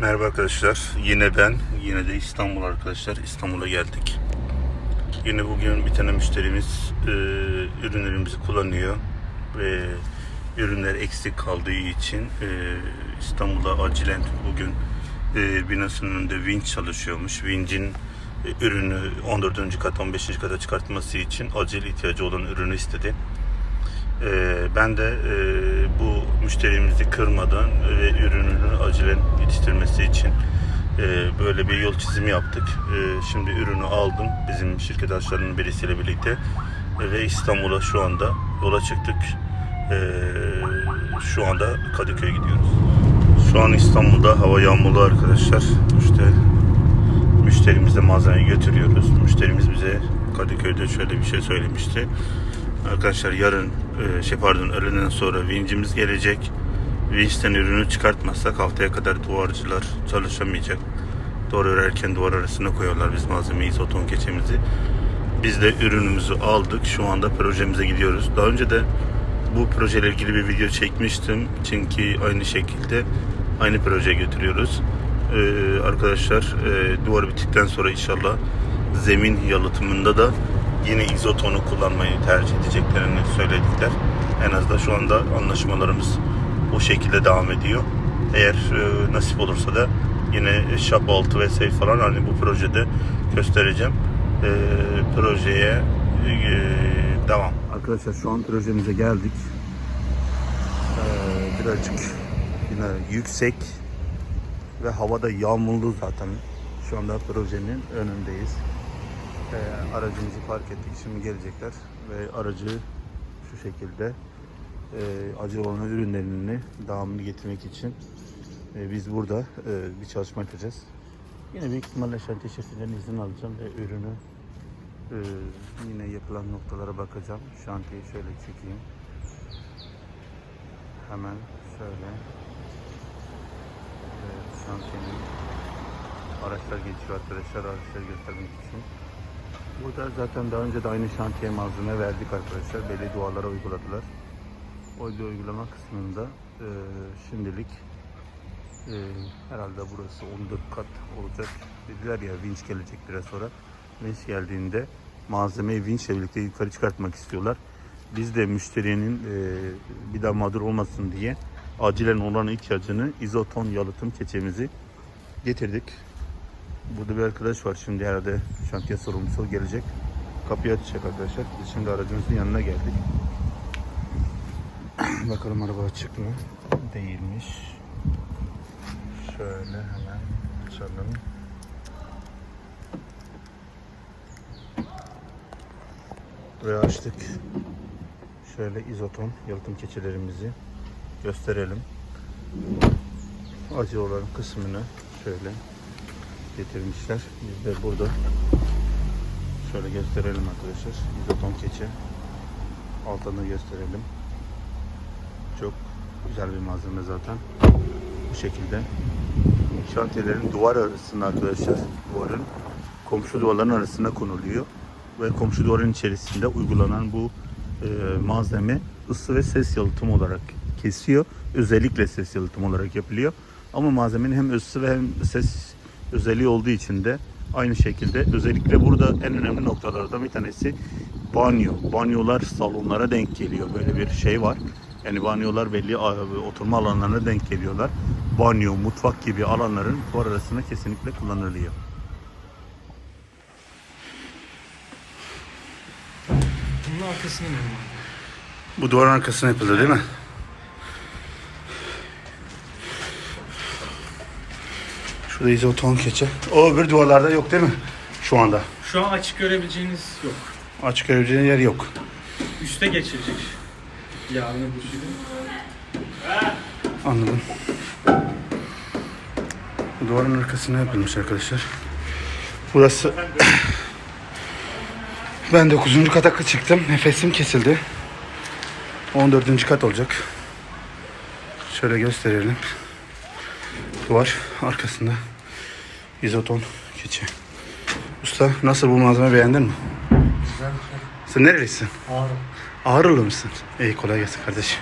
Merhaba arkadaşlar. Yine ben, yine de İstanbul arkadaşlar. İstanbul'a geldik. Yine bugün bir tane müşterimiz e, ürünlerimizi kullanıyor ve ürünler eksik kaldığı için e, İstanbul'a acilen bugün e, binasının önünde vinç çalışıyormuş. Vincin e, ürünü 14. kat 15. kata çıkartması için acil ihtiyacı olan ürünü istedi. Ee, ben de e, bu müşterimizi kırmadan ve ürününü acilen yetiştirmesi için e, böyle bir yol çizimi yaptık. E, şimdi ürünü aldım bizim şirket arkadaşlarının birisiyle birlikte E, ve İstanbul'a şu anda yola çıktık. E, şu anda Kadıköy'e gidiyoruz. Şu an İstanbul'da hava yağmurlu arkadaşlar. İşte müşterimize malzemeyi götürüyoruz. Müşterimiz bize Kadıköy'de şöyle bir şey söylemişti. Arkadaşlar yarın e, şey pardon öğleden sonra vincimiz gelecek. Vinçten ürünü çıkartmazsak haftaya kadar duvarcılar çalışamayacak. Duvar örerken duvar arasına koyuyorlar biz malzemeyi, izoton keçemizi. Biz de ürünümüzü aldık. Şu anda projemize gidiyoruz. Daha önce de bu projeyle ilgili bir video çekmiştim. Çünkü aynı şekilde aynı projeye götürüyoruz. Ee, arkadaşlar e, duvar bittikten sonra inşallah zemin yalıtımında da yine izotonu kullanmayı tercih edeceklerini söylediler. En azından şu anda anlaşmalarımız o şekilde devam ediyor. Eğer e, nasip olursa da yine şap altı ve safe falan hani bu projede göstereceğim. E, projeye e, devam. Arkadaşlar şu an projemize geldik. Ee, birazcık yine yüksek ve havada yağmurlu zaten. Şu anda projenin önündeyiz. Ee, aracımızı park ettik. Şimdi gelecekler ve aracı şu şekilde e, acil olan ürünlerini devamını getirmek için e, biz burada e, bir çalışma yapacağız. Yine büyük ihtimalle şantiye şeflerinden izin alacağım ve ürünü e, yine yapılan noktalara bakacağım. Şantiyeyi şöyle çekeyim. Hemen şöyle. Evet, şantiyenin araçlar geçiyor arkadaşlar araçları göstermek için. Burada zaten daha önce de aynı şantiye malzeme verdik arkadaşlar. Belli dualara uyguladılar. O uygulama kısmında e, şimdilik e, herhalde burası 14 kat olacak. Dediler ya vinç gelecek biraz sonra. Vinç geldiğinde malzemeyi vinçle birlikte yukarı çıkartmak istiyorlar. Biz de müşterinin e, bir daha mağdur olmasın diye acilen olan ihtiyacını izoton yalıtım keçemizi getirdik. Burada bir arkadaş var şimdi herhalde şantiye sorumlusu gelecek. Kapıyı açacak arkadaşlar. Biz şimdi aracımızın yanına geldik. Bakalım araba açık mı? Değilmiş. Şöyle hemen açalım. Buraya açtık. Şöyle izoton yalıtım keçilerimizi gösterelim. Acı olan kısmını şöyle getirmişler. Biz de burada şöyle gösterelim arkadaşlar. İzoton keçi. Altını gösterelim. Çok güzel bir malzeme zaten. Bu şekilde. Şantiyelerin duvar arasında arkadaşlar. Duvarın komşu duvarların arasına konuluyor. Ve komşu duvarın içerisinde uygulanan bu e, malzeme ısı ve ses yalıtım olarak kesiyor. Özellikle ses yalıtım olarak yapılıyor. Ama malzemenin hem ısı ve hem ses özelliği olduğu için de aynı şekilde özellikle burada en önemli noktalardan bir tanesi banyo. Banyolar salonlara denk geliyor. Böyle bir şey var. Yani banyolar belli oturma alanlarına denk geliyorlar. Banyo, mutfak gibi alanların duvar arasında kesinlikle kullanılıyor. Bunun arkasında ne var? Bu duvarın arkasına yapıldı değil mi? Şurada izoton keçe. O öbür duvarlarda yok değil mi? Şu anda. Şu an açık görebileceğiniz yok. Açık görebileceğin yer yok. Üste geçirecek. Yarını bu şekilde. Anladım. Bu duvarın arkasına yapılmış arkadaşlar. Burası... ben 9. kata çıktım. Nefesim kesildi. 14. kat olacak. Şöyle gösterelim. Duvar arkasında izoton keçi. Usta nasıl bu malzeme beğendin mi? Güzel şey. Sen nerelisin? Ağır. Ağrılı mısın? İyi kolay gelsin kardeşim.